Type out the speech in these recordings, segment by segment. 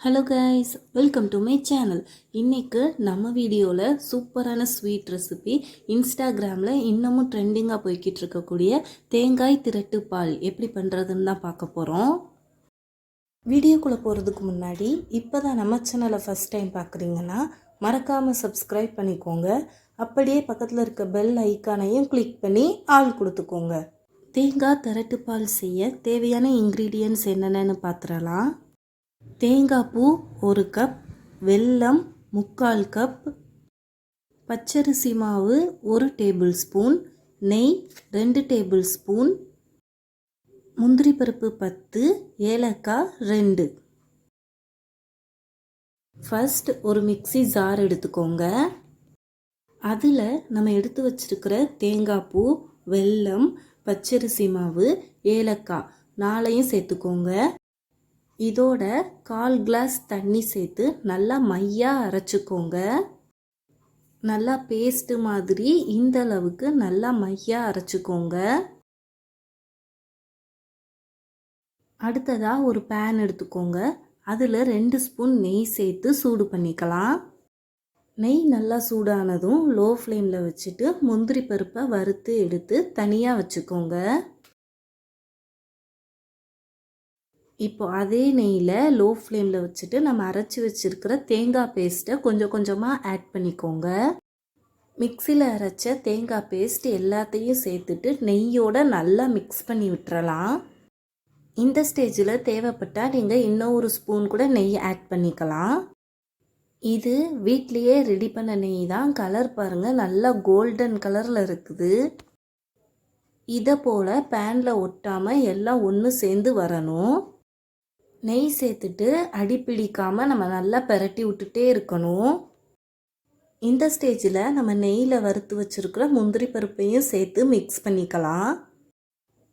Hello guys welcome to my channel இன்றைக்கு நம்ம வீடியோவில் சூப்பரான ஸ்வீட் ரெசிபி இன்ஸ்டாகிராமில் இன்னமும் ட்ரெண்டிங்காக போய்கிட்டு இருக்கக்கூடிய தேங்காய் திரட்டு பால் எப்படி பண்ணுறதுன்னு தான் பார்க்க போகிறோம் வீடியோக்குள்ளே போகிறதுக்கு முன்னாடி இப்போ தான் நம்ம சேனலை ஃபஸ்ட் டைம் பார்க்குறீங்கன்னா மறக்காமல் சப்ஸ்கிரைப் பண்ணிக்கோங்க. அப்படியே பக்கத்தில் இருக்க பெல் ஐக்கானையும் கிளிக் பண்ணி ஆள் கொடுத்துக்கோங்க. தேங்காய் திரட்டு பால் செய்ய தேவையான இன்க்ரீடியன்ஸ் என்னென்னு பார்த்துடலாம். தேங்காய் பூ ஒரு கப் வெல்லம் முக்கால் கப் பச்சரிசி மாவு ஒரு டேபிள் ஸ்பூன் நெய் ரெண்டு டேபிள் ஸ்பூன் முந்திரி பருப்பு பத்து ஏலக்காய் ரெண்டு. ஃபர்ஸ்ட் ஒரு மிக்ஸி ஜார் எடுத்துக்கோங்க. அதில் நம்ம எடுத்து வச்சிருக்கிற தேங்காய் பூ வெல்லம் பச்சரிசி மாவு ஏலக்காய் நாளையும் சேர்த்துக்கோங்க. இதோட கால் கிளாஸ் தண்ணி சேர்த்து நல்லா மையாக அரைச்சிக்கோங்க. நல்லா பேஸ்ட்டு மாதிரி இந்த அளவுக்கு நல்லா மையாக அரைச்சிக்கோங்க. அடுத்ததாக ஒரு பேன் எடுத்துக்கோங்க. அதில் ரெண்டு ஸ்பூன் நெய் சேர்த்து சூடு பண்ணிக்கலாம். நெய் நல்லா சூடானதும் லோ ஃப்ளேமில் வச்சுட்டு முந்திரி பருப்பை வறுத்து எடுத்து தனியாக வச்சுக்கோங்க. இப்போ அதே நெய்யில் லோ ஃப்ளேமில் வச்சுட்டு நம்ம அரைச்சி வச்சுருக்கிற தேங்காய் பேஸ்ட்டை கொஞ்சம் கொஞ்சமாக ஆட் பண்ணிக்கோங்க. மிக்சியில் அரைச்ச தேங்காய் பேஸ்ட் எல்லாத்தையும் சேர்த்துட்டு நெய்யோட நல்லா மிக்ஸ் பண்ணி விட்டுறலாம். இந்த ஸ்டேஜில் தேவைப்பட்டால் நீங்கள் இன்னும் ஒரு ஸ்பூன் கூட நெய் ஆட் பண்ணிக்கலாம். இது வீட்லேயே ரெடி பண்ண நெய் தான். கலர் பாருங்கள் நல்லா கோல்டன் கலரில் இருக்குது. இதை போல் பேனில் ஒட்டாமல் எல்லாம் ஒன்று சேர்ந்து வரணும். நெய் சேர்த்துட்டு அடி பிடிக்காமல் நம்ம நல்லா பெரட்டி விட்டுட்டே இருக்கணும். இந்த ஸ்டேஜில் நம்ம நெய்யில் வறுத்து வச்சுருக்கிற முந்திரி பருப்பையும் சேர்த்து மிக்ஸ் பண்ணிக்கலாம்.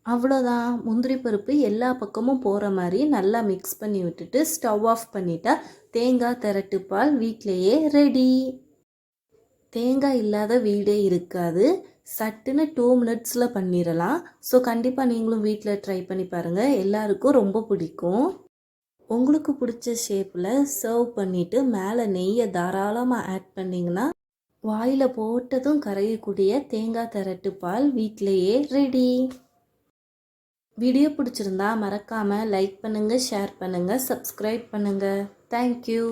அவ்வளோதான். முந்திரி பருப்பு எல்லா பக்கமும் போகிற மாதிரி நல்லா மிக்ஸ் பண்ணி விட்டுட்டு ஸ்டவ் ஆஃப் பண்ணிட்டா தேங்காய் திரட்டு பால் ரெடி தேங்காய் இல்லாத வீடே இருக்காது. சட்டுன்னு டூ மினிட்ஸில் பண்ணிடலாம். ஸோ கண்டிப்பாக நீங்களும் வீட்டில் ட்ரை பண்ணி பாருங்கள் எல்லாருக்கும் ரொம்ப பிடிக்கும். உங்களுக்கு பிடிச்ச ஷேப்பில் சர்வ் பண்ணிவிட்டு மேலே நெய்யை தாராளமாக ஆட் பண்ணிங்கன்னா வாயில் போட்டதும் கரையக்கூடிய தேங்காய் திரட்டு பால் வீட்டிலையே ரெடி வீடியோ பிடிச்சிருந்தா மறக்காமல் லைக் பண்ணுங்கள் ஷேர் பண்ணுங்கள் சப்ஸ்கிரைப் பண்ணுங்கள் தேங்க்யூ